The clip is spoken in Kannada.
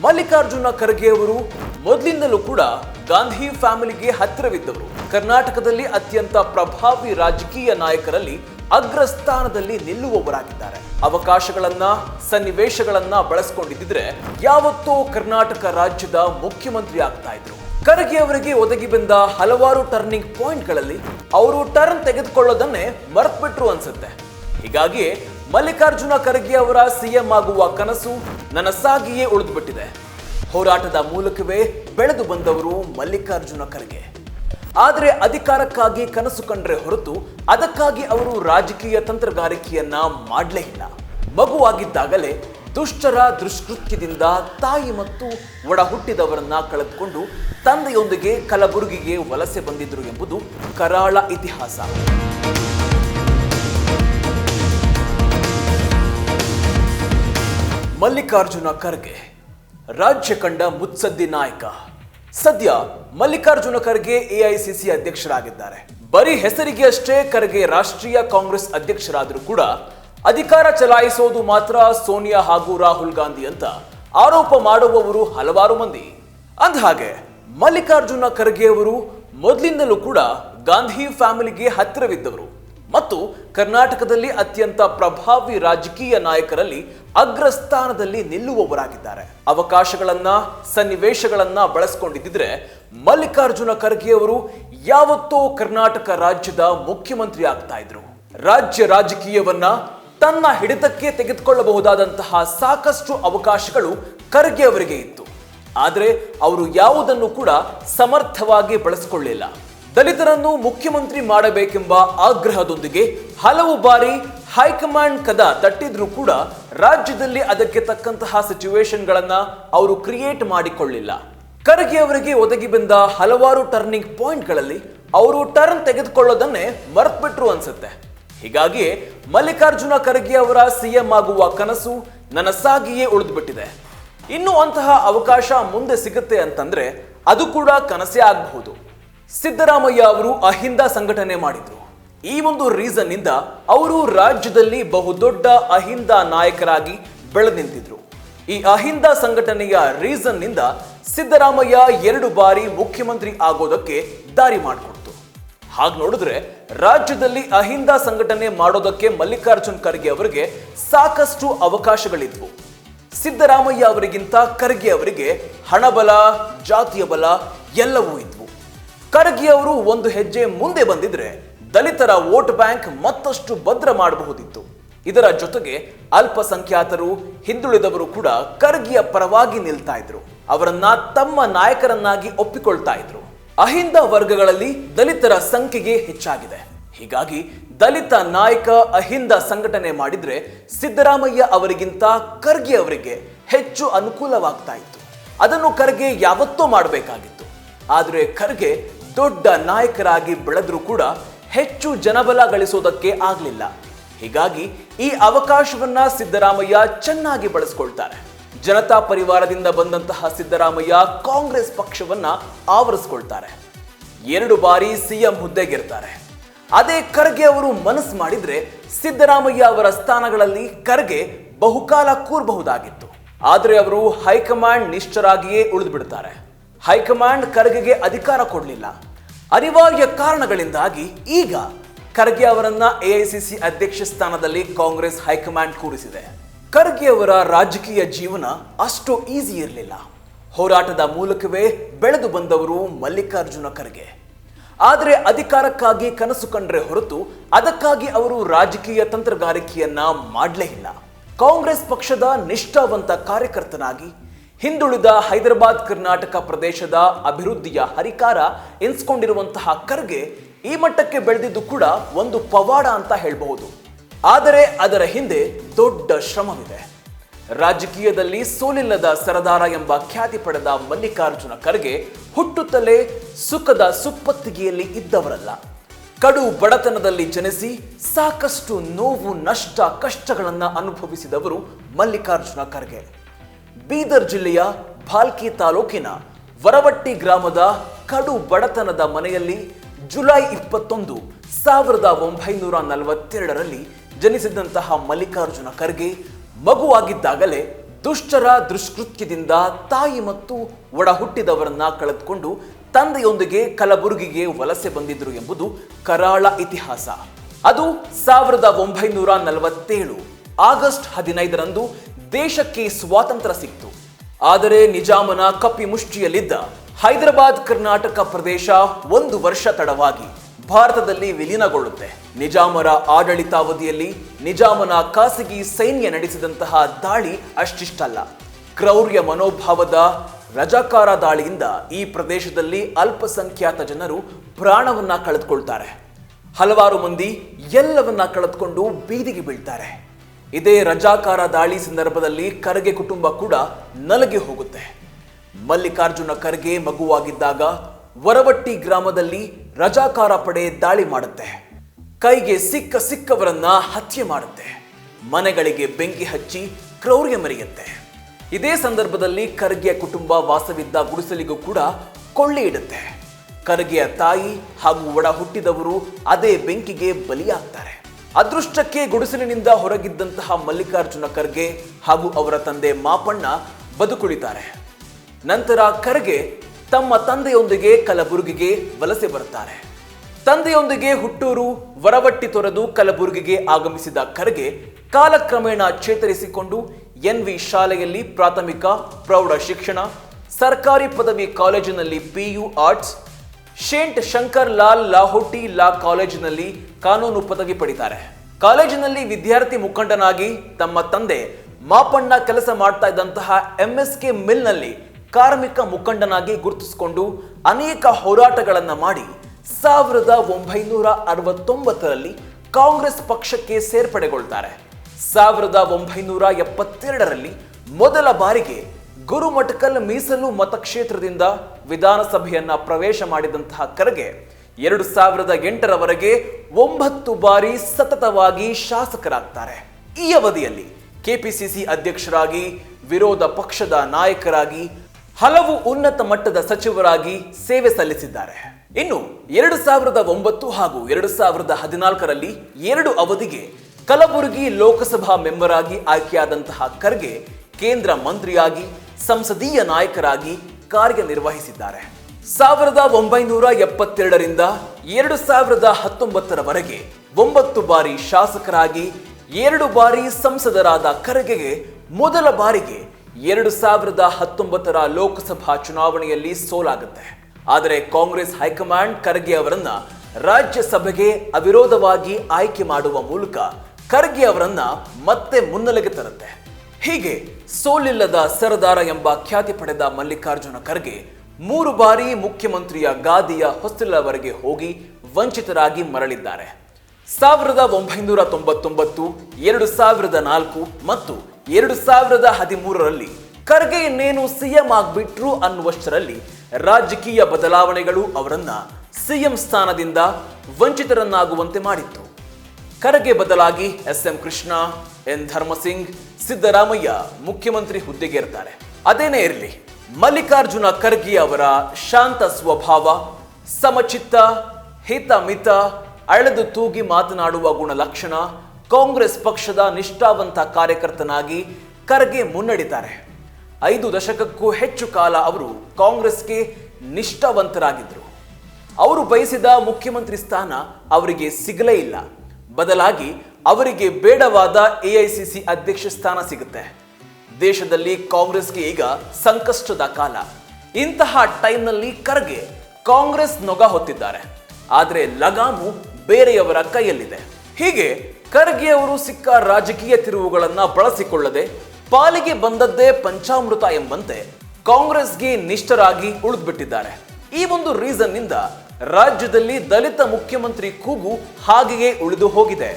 ಮಲ್ಲಿಕಾರ್ಜುನ ಖರ್ಗೆ ಅವರು ಮೊದಲಿಂದಲೂ ಕೂಡ ಗಾಂಧಿ ಫ್ಯಾಮಿಲಿಗೆ ಹತ್ತಿರವಿದ್ದವರು. ಕರ್ನಾಟಕದಲ್ಲಿ ಅತ್ಯಂತ ಪ್ರಭಾವಿ ರಾಜಕೀಯ ನಾಯಕರಲ್ಲಿ ಅಗ್ರಸ್ಥಾನದಲ್ಲಿ ನಿಲ್ಲುವವರಾಗಿದ್ದಾರೆ. ಅವಕಾಶಗಳನ್ನ, ಸನ್ನಿವೇಶಗಳನ್ನ ಬಳಸಿಕೊಂಡಿದ್ದರೆ ಯಾವತ್ತೋ ಕರ್ನಾಟಕ ರಾಜ್ಯದ ಮುಖ್ಯಮಂತ್ರಿ ಆಗ್ತಾ ಇದ್ರು. ಖರ್ಗೆ ಅವರಿಗೆ ಒದಗಿ ಬಂದ ಹಲವಾರು ಟರ್ನಿಂಗ್ ಪಾಯಿಂಟ್ಗಳಲ್ಲಿ ಅವರು ಟರ್ನ್ ತೆಗೆದುಕೊಳ್ಳೋದನ್ನೇ ಮರೆತುಬಿಟ್ರು ಅನ್ಸುತ್ತೆ. ಹೀಗಾಗಿ ಮಲ್ಲಿಕಾರ್ಜುನ ಖರ್ಗೆ ಅವರ ಸಿಎಂ ಆಗುವ ಕನಸು ನನಸಾಗಿಯೇ ಉಳಿದುಬಿಟ್ಟಿದೆ. ಹೋರಾಟದ ಮೂಲಕವೇ ಬೆಳೆದು ಬಂದವರು ಮಲ್ಲಿಕಾರ್ಜುನ ಖರ್ಗೆ. ಆದರೆ ಅಧಿಕಾರಕ್ಕಾಗಿ ಕನಸು ಕಂಡ್ರೆ ಹೊರತು ಅದಕ್ಕಾಗಿ ಅವರು ರಾಜಕೀಯ ತಂತ್ರಗಾರಿಕೆಯನ್ನ ಮಾಡಲೇ ಇಲ್ಲ. ಮಗುವಾಗಿದ್ದಾಗಲೇ ದುಷ್ಟರ ದುಷ್ಕೃತ್ಯದಿಂದ ತಾಯಿ ಮತ್ತು ಒಡ ಹುಟ್ಟಿದವರನ್ನ ಕಳೆದುಕೊಂಡು ತಂದೆಯೊಂದಿಗೆ ಕಲಬುರಗಿಗೆ ವಲಸೆ ಬಂದಿದ್ದರು ಎಂಬುದು ಕರಾಳ ಇತಿಹಾಸ. ಮಲ್ಲಿಕಾರ್ಜುನ ಖರ್ಗೆ, ರಾಜ್ಯ ಕಂಡ ಮುತ್ಸದ್ದಿ ನಾಯಕ. ಸದ್ಯ ಮಲ್ಲಿಕಾರ್ಜುನ ಖರ್ಗೆ ಎಐಸಿಸಿ ಅಧ್ಯಕ್ಷರಾಗಿದ್ದಾರೆ. ಬರೀ ಹೆಸರಿಗೆ ಅಷ್ಟೇ ಖರ್ಗೆ ರಾಷ್ಟ್ರೀಯ ಕಾಂಗ್ರೆಸ್ ಅಧ್ಯಕ್ಷರಾದರೂ ಕೂಡ ಅಧಿಕಾರ ಚಲಾಯಿಸೋದು ಮಾತ್ರ ಸೋನಿಯಾ ಹಾಗೂ ರಾಹುಲ್ ಗಾಂಧಿ ಅಂತ ಆರೋಪ ಮಾಡುವವರು ಹಲವಾರು ಮಂದಿ. ಅಂದಹಾಗೆ, ಮಲ್ಲಿಕಾರ್ಜುನ ಖರ್ಗೆ ಅವರು ಮೊದಲಿಂದಲೂ ಕೂಡ ಗಾಂಧಿ ಫ್ಯಾಮಿಲಿಗೆ ಹತ್ತಿರವಿದ್ದವರು. ಮತ್ತು ಕರ್ನಾಟಕದಲ್ಲಿ ಅತ್ಯಂತ ಪ್ರಭಾವಿ ರಾಜಕೀಯ ನಾಯಕರಲ್ಲಿ ಅಗ್ರಸ್ಥಾನದಲ್ಲಿ ನಿಲ್ಲುವವರಾಗಿದ್ದಾರೆ. ಅವಕಾಶಗಳನ್ನ, ಸನ್ನಿವೇಶಗಳನ್ನ ಬಳಸ್ಕೊಂಡಿದ್ದರೆ ಮಲ್ಲಿಕಾರ್ಜುನ ಖರ್ಗೆ ಅವರು ಯಾವತ್ತೋ ಕರ್ನಾಟಕ ರಾಜ್ಯದ ಮುಖ್ಯಮಂತ್ರಿ ಆಗ್ತಾ ಇದ್ರು. ರಾಜ್ಯ ರಾಜಕೀಯವನ್ನ ತನ್ನ ಹಿಡಿತಕ್ಕೆ ತೆಗೆದುಕೊಳ್ಳಬಹುದಾದಂತಹ ಸಾಕಷ್ಟು ಅವಕಾಶಗಳು ಖರ್ಗೆ ಅವರಿಗೆ ಇತ್ತು. ಆದರೆ ಅವರು ಯಾವುದನ್ನು ಕೂಡ ಸಮರ್ಥವಾಗಿ ಬಳಸಿಕೊಳ್ಳಿಲ್ಲ. ದಲಿತರನ್ನು ಮುಖ್ಯಮಂತ್ರಿ ಮಾಡಬೇಕೆಂಬ ಆಗ್ರಹದೊಂದಿಗೆ ಹಲವು ಬಾರಿ ಹೈಕಮಾಂಡ್ ಕದ ತಟ್ಟಿದ್ರೂ ಕೂಡ ರಾಜ್ಯದಲ್ಲಿ ಅದಕ್ಕೆ ತಕ್ಕಂತಹ ಸಿಚುವೇಶನ್ಗಳನ್ನ ಅವರು ಕ್ರಿಯೇಟ್ ಮಾಡಿಕೊಳ್ಳಿಲ್ಲ. ಖರ್ಗೆ ಅವರಿಗೆ ಒದಗಿ ಬಂದ ಹಲವಾರು ಟರ್ನಿಂಗ್ ಪಾಯಿಂಟ್ಗಳಲ್ಲಿ ಅವರು ಟರ್ನ್ ತೆಗೆದುಕೊಳ್ಳೋದನ್ನೇ ಮರೆತುಬಿಟ್ರು ಅನ್ಸುತ್ತೆ. ಹೀಗಾಗಿ ಮಲ್ಲಿಕಾರ್ಜುನ ಖರ್ಗೆ ಅವರ ಸಿಎಂ ಆಗುವ ಕನಸು ನನಸಾಗಿಯೇ ಉಳಿದುಬಿಟ್ಟಿದೆ. ಇನ್ನು ಅಂತಹ ಅವಕಾಶ ಮುಂದೆ ಸಿಗುತ್ತೆ ಅಂತಂದ್ರೆ ಅದು ಕೂಡ ಕನಸೇ ಆಗಬಹುದು. ಸಿದ್ದರಾಮಯ್ಯ ಅವರು ಅಹಿಂದ ಸಂಘಟನೆ ಮಾಡಿದ್ರು. ಈ ಒಂದು ರೀಸನ್ ಇಂದ ಅವರು ರಾಜ್ಯದಲ್ಲಿ ಬಹುದೊಡ್ಡ ಅಹಿಂದ ನಾಯಕರಾಗಿ ಬೆಳೆದು ನಿಂತಿದ್ರು. ಈ ಅಹಿಂದ ಸಂಘಟನೆಯ ರೀಸನ್ನಿಂದ ಸಿದ್ದರಾಮಯ್ಯ ಎರಡು ಬಾರಿ ಮುಖ್ಯಮಂತ್ರಿ ಆಗೋದಕ್ಕೆ ದಾರಿ ಮಾಡಿಕೊಡ್ತು. ಹಾಗೆ ನೋಡಿದ್ರೆ ರಾಜ್ಯದಲ್ಲಿ ಅಹಿಂದ ಸಂಘಟನೆ ಮಾಡೋದಕ್ಕೆ ಮಲ್ಲಿಕಾರ್ಜುನ್ ಖರ್ಗೆ ಅವರಿಗೆ ಸಾಕಷ್ಟು ಅವಕಾಶಗಳಿದ್ವು. ಸಿದ್ದರಾಮಯ್ಯ ಅವರಿಗಿಂತ ಖರ್ಗೆ ಅವರಿಗೆ ಹಣಬಲ, ಜಾತಿಯ ಬಲ ಎಲ್ಲವೂ ಇದ್ವು ಖರ್ಗೆ ಅವರು ಒಂದು ಹೆಜ್ಜೆ ಮುಂದೆ ಬಂದಿದ್ರೆ ದಲಿತರ ವೋಟ್ ಬ್ಯಾಂಕ್ ಮತ್ತಷ್ಟು ಭದ್ರ ಮಾಡಬಹುದಿತ್ತು. ಇದರ ಜೊತೆಗೆ ಅಲ್ಪಸಂಖ್ಯಾತರು, ಹಿಂದುಳಿದವರು ಕೂಡ ಖರ್ಗೆಯ ಪರವಾಗಿ ನಿಲ್ತಾ ಇದ್ರು. ಅವರನ್ನ ತಮ್ಮ ನಾಯಕರನ್ನಾಗಿ ಒಪ್ಪಿಕೊಳ್ತಾ ಇದ್ರು. ಅಹಿಂದ ವರ್ಗಗಳಲ್ಲಿ ದಲಿತರ ಸಂಖ್ಯೆಗೆ ಹೆಚ್ಚಾಗಿದೆ. ಹೀಗಾಗಿ ದಲಿತ ನಾಯಕ ಅಹಿಂದ ಸಂಘಟನೆ ಮಾಡಿದ್ರೆ ಸಿದ್ದರಾಮಯ್ಯ ಅವರಿಗಿಂತ ಖರ್ಗೆ ಅವರಿಗೆ ಹೆಚ್ಚು ಅನುಕೂಲವಾಗ್ತಾ ಇತ್ತು. ಅದನ್ನು ಖರ್ಗೆ ಯಾವತ್ತೋ ಮಾಡಬೇಕಾಗಿತ್ತು. ಆದರೆ ಖರ್ಗೆ ದೊಡ್ಡ ನಾಯಕರಾಗಿ ಬೆಳೆದರೂ ಕೂಡ ಹೆಚ್ಚು ಜನಬಲ ಗಳಿಸೋದಕ್ಕೆ ಆಗಲಿಲ್ಲ. ಹೀಗಾಗಿ ಈ ಅವಕಾಶವನ್ನ ಸಿದ್ದರಾಮಯ್ಯ ಚೆನ್ನಾಗಿ ಬಳಸ್ಕೊಳ್ತಾರೆ. ಜನತಾ ಪರಿವಾರದಿಂದ ಬಂದಂತಹ ಸಿದ್ದರಾಮಯ್ಯ ಕಾಂಗ್ರೆಸ್ ಪಕ್ಷವನ್ನ ಆವರಿಸ್ಕೊಳ್ತಾರೆ. ಎರಡು ಬಾರಿ ಸಿಎಂ ಹುದ್ದೆಗಿರ್ತಾರೆ. ಅದೇ ಖರ್ಗೆ ಅವರು ಮನಸ್ಸು ಮಾಡಿದ್ರೆ ಸಿದ್ದರಾಮಯ್ಯ ಅವರ ಸ್ಥಾನಗಳಲ್ಲಿ ಖರ್ಗೆ ಬಹುಕಾಲ ಕೂರಬಹುದಾಗಿತ್ತು. ಆದರೆ ಅವರು ಹೈಕಮಾಂಡ್ ನಿಷ್ಠರಾಗಿಯೇ ಉಳಿದು ಬಿಡ್ತಾರೆ ಹೈಕಮಾಂಡ್ ಖರ್ಗೆಗೆ ಅಧಿಕಾರ ಕೊಡಲಿಲ್ಲ. ಅನಿವಾರ್ಯ ಕಾರಣಗಳಿಂದಾಗಿ ಈಗ ಖರ್ಗೆ ಅವರನ್ನ ಎಐಸಿಸಿ ಅಧ್ಯಕ್ಷ ಸ್ಥಾನದಲ್ಲಿ ಕಾಂಗ್ರೆಸ್ ಹೈಕಮಾಂಡ್ ಕೂರಿಸಿದೆ. ಖರ್ಗೆ ಅವರ ರಾಜಕೀಯ ಜೀವನ ಅಷ್ಟು ಈಸಿ ಇರಲಿಲ್ಲ. ಹೋರಾಟದ ಮೂಲಕವೇ ಬೆಳೆದು ಬಂದವರು ಮಲ್ಲಿಕಾರ್ಜುನ ಖರ್ಗೆ. ಆದರೆ ಅಧಿಕಾರಕ್ಕಾಗಿ ಕನಸು ಕಂಡ್ರೆ ಹೊರತು ಅದಕ್ಕಾಗಿ ಅವರು ರಾಜಕೀಯ ತಂತ್ರಗಾರಿಕೆಯನ್ನ ಮಾಡಲೇ ಇಲ್ಲ. ಕಾಂಗ್ರೆಸ್ ಪಕ್ಷದ ನಿಷ್ಠಾವಂತ ಕಾರ್ಯಕರ್ತನಾಗಿ ಹಿಂದುಳಿದ ಹೈದರಾಬಾದ್ ಕರ್ನಾಟಕ ಪ್ರದೇಶದ ಅಭಿವೃದ್ಧಿಯ ಹರಿಕಾರ ಎನ್ಸ್ಕೊಂಡಿರುವಂತಹ ಖರ್ಗೆ ಈ ಮಟ್ಟಕ್ಕೆ ಬೆಳೆದಿದ್ದು ಕೂಡ ಒಂದು ಪವಾಡ ಅಂತ ಹೇಳಬಹುದು. ಆದರೆ ಅದರ ಹಿಂದೆ ದೊಡ್ಡ ಶ್ರಮವಿದೆ. ರಾಜಕೀಯದಲ್ಲಿ ಸೋಲಿಲ್ಲದ ಸರದಾರ ಎಂಬ ಖ್ಯಾತಿ ಪಡೆದ ಮಲ್ಲಿಕಾರ್ಜುನ ಖರ್ಗೆ ಹುಟ್ಟುತ್ತಲೇ ಸುಖದ ಸುಪ್ಪತ್ತಿಗೆಯಲ್ಲಿ ಇದ್ದವರಲ್ಲ. ಕಡು ಬಡತನದಲ್ಲಿ ಜನಿಸಿ ಸಾಕಷ್ಟು ನೋವು, ನಷ್ಟ, ಕಷ್ಟಗಳನ್ನು ಅನುಭವಿಸಿದವರು ಮಲ್ಲಿಕಾರ್ಜುನ ಖರ್ಗೆ. ಬೀದರ್ ಜಿಲ್ಲೆಯ ಭಾಲ್ಕಿ ತಾಲೂಕಿನ ವರವಟ್ಟಿ ಗ್ರಾಮದ ಕಡು ಬಡತನದ ಮನೆಯಲ್ಲಿ ಜುಲೈ ಇಪ್ಪತ್ತೊಂದು, ಸಾವಿರದ ಒಂಬೈನೂರ ನಲವತ್ತೆರಡರಲ್ಲಿ ಜನಿಸಿದಂತಹ ಮಲ್ಲಿಕಾರ್ಜುನ ಖರ್ಗೆ ಮಗುವಾಗಿದ್ದಾಗಲೇ ದುಷ್ಟರ ದುಷ್ಕೃತ್ಯದಿಂದ ತಾಯಿ ಮತ್ತು ಒಡ ಹುಟ್ಟಿದವರನ್ನ ಕಳೆದುಕೊಂಡು ತಂದೆಯೊಂದಿಗೆ ಕಲಬುರಗಿಗೆ ವಲಸೆ ಬಂದಿದ್ರು ಎಂಬುದು ಕರಾಳ ಇತಿಹಾಸ. ಅದು ಸಾವಿರದ ಒಂಬೈನೂರ ನಲವತ್ತೇಳು, ಆಗಸ್ಟ್ ಹದಿನೈದರಂದು ದೇಶಕ್ಕೆ ಸ್ವಾತಂತ್ರ್ಯ ಸಿಕ್ತು. ಆದರೆ ನಿಜಾಮನ ಕಪ್ಪಿ ಮುಷ್ಟಿಯಲ್ಲಿದ್ದ ಹೈದರಾಬಾದ್ ಕರ್ನಾಟಕ ಪ್ರದೇಶ ಒಂದು ವರ್ಷ ತಡವಾಗಿ ಭಾರತದಲ್ಲಿ ವಿಲೀನಗೊಳ್ಳುತ್ತೆ. ನಿಜಾಮರ ಆಡಳಿತಾವಧಿಯಲ್ಲಿ ನಿಜಾಮನ ಖಾಸಗಿ ಸೈನ್ಯ ನಡೆಸಿದಂತಹ ದಾಳಿ ಅಷ್ಟಿಷ್ಟಲ್ಲ. ಕ್ರೌರ್ಯ ಮನೋಭಾವದ ರಜಾಕಾರ ದಾಳಿಯಿಂದ ಈ ಪ್ರದೇಶದಲ್ಲಿ ಅಲ್ಪಸಂಖ್ಯಾತ ಜನರು ಪ್ರಾಣವನ್ನ ಕಳೆದುಕೊಳ್ತಾರೆ. ಹಲವಾರು ಮಂದಿ ಎಲ್ಲವನ್ನ ಕಳೆದುಕೊಂಡು ಬೀದಿಗೆ ಬೀಳ್ತಾರೆ. ಇದೇ ರಜಾಕಾರ ದಾಳಿ ಸಂದರ್ಭದಲ್ಲಿ ಖರ್ಗೆ ಕುಟುಂಬ ಕೂಡ ನಲಗಿ ಹೋಗುತ್ತೆ. ಮಲ್ಲಿಕಾರ್ಜುನ ಖರ್ಗೆ ಮಗುವಾಗಿದ್ದಾಗ ವರವಟ್ಟಿ ಗ್ರಾಮದಲ್ಲಿ ರಜಾಕಾರ ಪಡೆ ದಾಳಿ ಮಾಡುತ್ತೆ. ಕೈಗೆ ಸಿಕ್ಕ ಸಿಕ್ಕವರನ್ನ ಹತ್ಯೆ ಮಾಡುತ್ತೆ. ಮನೆಗಳಿಗೆ ಬೆಂಕಿ ಹಚ್ಚಿ ಕ್ರೌರ್ಯ ಮೆರೆಯುತ್ತೆ. ಇದೇ ಸಂದರ್ಭದಲ್ಲಿ ಖರ್ಗೆಯ ಕುಟುಂಬ ವಾಸವಿದ್ದ ಗುಡಿಸಲಿಗೂ ಕೂಡ ಕೊಳ್ಳೆ ಇಡುತ್ತೆ. ಖರ್ಗೆಯ ತಾಯಿ ಹಾಗೂ ಒಡ ಹುಟ್ಟಿದವರು ಅದೇ ಬೆಂಕಿಗೆ ಬಲಿಯಾಗ್ತಾರೆ. ಅದೃಷ್ಟಕ್ಕೆ ಗುಡಿಸಲಿನಿಂದ ಹೊರಗಿದ್ದಂತಹ ಮಲ್ಲಿಕಾರ್ಜುನ ಖರ್ಗೆ ಹಾಗೂ ಅವರ ತಂದೆ ಮಾಪಣ್ಣ ಬದುಕುಳಿತಾರೆ. ನಂತರ ಖರ್ಗೆ ತಮ್ಮ ತಂದೆಯೊಂದಿಗೆ ಕಲಬುರಗಿಗೆ ವಲಸೆ ಬರುತ್ತಾರೆ. ತಂದೆಯೊಂದಿಗೆ ಹುಟ್ಟೂರು ವರವಟ್ಟಿ ತೊರೆದು ಕಲಬುರಗಿಗೆ ಆಗಮಿಸಿದ ಖರ್ಗೆ ಕಾಲಕ್ರಮೇಣ ಚೇತರಿಸಿಕೊಂಡು ಎನ್ ವಿ ಶಾಲೆಯಲ್ಲಿ ಪ್ರಾಥಮಿಕ, ಪ್ರೌಢ ಶಿಕ್ಷಣ, ಸರ್ಕಾರಿ ಪದವಿ ಕಾಲೇಜಿನಲ್ಲಿ PU arts Sheth Shankar Lal Lahoti law ಕಾಲೇಜಿನಲ್ಲಿ ಕಾನೂನು ಪದವಿ ಪಡಿತಾರೆ. ಕಾಲೇಜಿನಲ್ಲಿ ವಿದ್ಯಾರ್ಥಿ ಮುಖಂಡನಾಗಿ ತಮ್ಮ ತಂದೆ ಮಾಪಣ್ಣ ಕೆಲಸ ಮಾಡ್ತಾ ಇದ್ದಂತಹ ಎಂಎಸ್ಕೆ ಮಿಲ್ನಲ್ಲಿ ಕಾರ್ಮಿಕ ಮುಖಂಡನಾಗಿ ಗುರುತಿಸಿಕೊಂಡು ಅನೇಕ ಹೋರಾಟಗಳನ್ನು ಮಾಡಿ ಸಾವಿರದ ಒಂಬೈನೂರ ಅರವತ್ತೊಂಬತ್ತರಲ್ಲಿ ಕಾಂಗ್ರೆಸ್ ಪಕ್ಷಕ್ಕೆ ಸೇರ್ಪಡೆಗೊಳ್ತಾರೆ. ಸಾವಿರದ ಒಂಬೈನೂರ ಎಪ್ಪತ್ತೆರಡರಲ್ಲಿ ಮೊದಲ ಬಾರಿಗೆ ಗುರುಮಠಕಲ್ ಮೀಸಲು ಮತಕ್ಷೇತ್ರದಿಂದ ವಿಧಾನಸಭೆಯನ್ನ ಪ್ರವೇಶ ಮಾಡಿದಂತಹ ಖರ್ಗೆ ಎರಡು ಸಾವಿರದ ಎಂಟರವರೆಗೆ ಒಂಬತ್ತು ಬಾರಿ ಸತತವಾಗಿ ಶಾಸಕರಾಗ್ತಾರೆ. ಈ ಅವಧಿಯಲ್ಲಿ ಕೆಪಿಸಿಸಿ ಅಧ್ಯಕ್ಷರಾಗಿ, ವಿರೋಧ ಪಕ್ಷದ ನಾಯಕರಾಗಿ, ಹಲವು ಉನ್ನತ ಮಟ್ಟದ ಸಚಿವರಾಗಿ ಸೇವೆ ಸಲ್ಲಿಸಿದ್ದಾರೆ. ಇನ್ನು ಎರಡು ಸಾವಿರದ ಒಂಬತ್ತು ಹಾಗೂ ಎರಡು ಸಾವಿರದ ಹದಿನಾಲ್ಕರಲ್ಲಿ ಎರಡು ಅವಧಿಗೆ ಕಲಬುರಗಿ ಲೋಕಸಭಾ ಮೆಂಬರ್ ಆಗಿ ಆಯ್ಕೆಯಾದಂತಹ ಖರ್ಗೆ ಕೇಂದ್ರ ಮಂತ್ರಿಯಾಗಿ ಸಂಸದೀಯ ನಾಯಕರಾಗಿ ಕಾರ್ಯನಿರ್ವಹಿಸಿದ್ದಾರೆ. ಸಾವಿರದ ಒಂಬೈನೂರ ಎಪ್ಪತ್ತೆರಡರಿಂದ ಎರಡು ಸಾವಿರದ ಹತ್ತೊಂಬತ್ತರವರೆಗೆ ಒಂಬತ್ತು ಬಾರಿ ಶಾಸಕರಾಗಿ, ಎರಡು ಬಾರಿ ಸಂಸದರಾದ ಖರ್ಗೆಗೆ ಮೊದಲ ಬಾರಿಗೆ ಎರಡು ಸಾವಿರದ ಹತ್ತೊಂಬತ್ತರ ಲೋಕಸಭಾ ಚುನಾವಣೆಯಲ್ಲಿ ಸೋಲಾಗುತ್ತೆ. ಆದರೆ ಕಾಂಗ್ರೆಸ್ ಹೈಕಮಾಂಡ್ ಖರ್ಗೆ ಅವರನ್ನ ರಾಜ್ಯಸಭೆಗೆ ಅವಿರೋಧವಾಗಿ ಆಯ್ಕೆ ಮಾಡುವ ಮೂಲಕ ಖರ್ಗೆ ಅವರನ್ನ ಮತ್ತೆ ಮುನ್ನೆಲೆಗೆ ತರುತ್ತೆ. ಹೀಗೆ ಸೋಲಿಲ್ಲದ ಸರದಾರ ಎಂಬ ಖ್ಯಾತಿ ಪಡೆದ ಮಲ್ಲಿಕಾರ್ಜುನ ಖರ್ಗೆ ಮೂರು ಬಾರಿ ಮುಖ್ಯಮಂತ್ರಿಯ ಗಾದಿಯ ಹೊಸ್ತಿಲವರೆಗೆ ಹೋಗಿ ವಂಚಿತರಾಗಿ ಮರಳಿದ್ದಾರೆ. ಸಾವಿರದ ಒಂಬೈನೂರ ತೊಂಬತ್ತೊಂಬತ್ತು, ಎರಡು ಸಾವಿರದ ನಾಲ್ಕು ಮತ್ತು ಎರಡು ಸಾವಿರದ ಹದಿಮೂರರಲ್ಲಿ ಖರ್ಗೆ ಇನ್ನೇನು ಸಿಎಂ ಆಗ್ಬಿಟ್ರು ಅನ್ನುವಷ್ಟರಲ್ಲಿ ರಾಜಕೀಯ ಬದಲಾವಣೆಗಳು ಅವರನ್ನ ಸಿಎಂ ಸ್ಥಾನದಿಂದ ವಂಚಿತರನ್ನಾಗುವಂತೆ ಮಾಡಿತ್ತು. ಖರ್ಗೆ ಬದಲಾಗಿ S M Krishna, N Dharam Singh Siddaramaiah ಮುಖ್ಯಮಂತ್ರಿ ಹುದ್ದೆಗೆ ಇರ್ತಾರೆ ಅದೇನೇ ಇರಲಿ, ಮಲ್ಲಿಕಾರ್ಜುನ ಖರ್ಗೆ ಅವರ ಶಾಂತ ಸ್ವಭಾವ, ಸಮಚಿತ್ತ ಹಿತ ಮಿತ ಅಳೆದು ತೂಗಿ ಮಾತನಾಡುವ ಗುಣಲಕ್ಷಣ ಕಾಂಗ್ರೆಸ್ ಪಕ್ಷದ ನಿಷ್ಠಾವಂತ ಕಾರ್ಯಕರ್ತನಾಗಿ ಖರ್ಗೆ ಮುನ್ನಡೆತಾರೆ ಐದು ದಶಕಕ್ಕೂ ಹೆಚ್ಚು ಕಾಲ ಅವರು ಕಾಂಗ್ರೆಸ್ಗೆ ನಿಷ್ಠಾವಂತರಾಗಿದ್ದರು. ಅವರು ಬಯಸಿದ ಮುಖ್ಯಮಂತ್ರಿ ಸ್ಥಾನ ಅವರಿಗೆ ಸಿಗಲೇ ಇಲ್ಲ. ಬದಲಾಗಿ ಅವರಿಗೆ ಬೇಡವಾದ ಎಐಸಿಸಿ ಅಧ್ಯಕ್ಷ ಸ್ಥಾನ ಸಿಗುತ್ತೆ. ದೇಶದಲ್ಲಿ ಕಾಂಗ್ರೆಸ್ಗೆ ಈಗ ಸಂಕಷ್ಟದ ಕಾಲ. ಇಂತಹ ಟೈಮ್ನಲ್ಲಿ ಖರ್ಗೆ ಕಾಂಗ್ರೆಸ್ ನೊಗ ಹೊತ್ತಿದ್ದಾರೆ. ಆದರೆ ಲಗಾಮು ಬೇರೆಯವರ ಕೈಯಲ್ಲಿದೆ. ಹೀಗೆ ಖರ್ಗೆ ಅವರು ಸಿಕ್ಕ ರಾಜಕೀಯ ತಿರುವುಗಳನ್ನು ಬಳಸಿಕೊಳ್ಳದೆ ಪಾಲಿಗೆ ಬಂದದ್ದೇ ಪಂಚಾಮೃತ ಎಂಬಂತೆ ಕಾಂಗ್ರೆಸ್ಗೆ ನಿಷ್ಠರಾಗಿ ಉಳಿದ್ಬಿಟ್ಟಿದ್ದಾರೆ. ಈ ಒಂದು ರೀಸನ್ನಿಂದ ರಾಜ್ಯದಲ್ಲಿ ದಲಿತ ಮುಖ್ಯಮಂತ್ರಿ ಕೂಗು ಹಾಗೆಯೇ ಉಳಿದು ಹೋಗಿದೆ.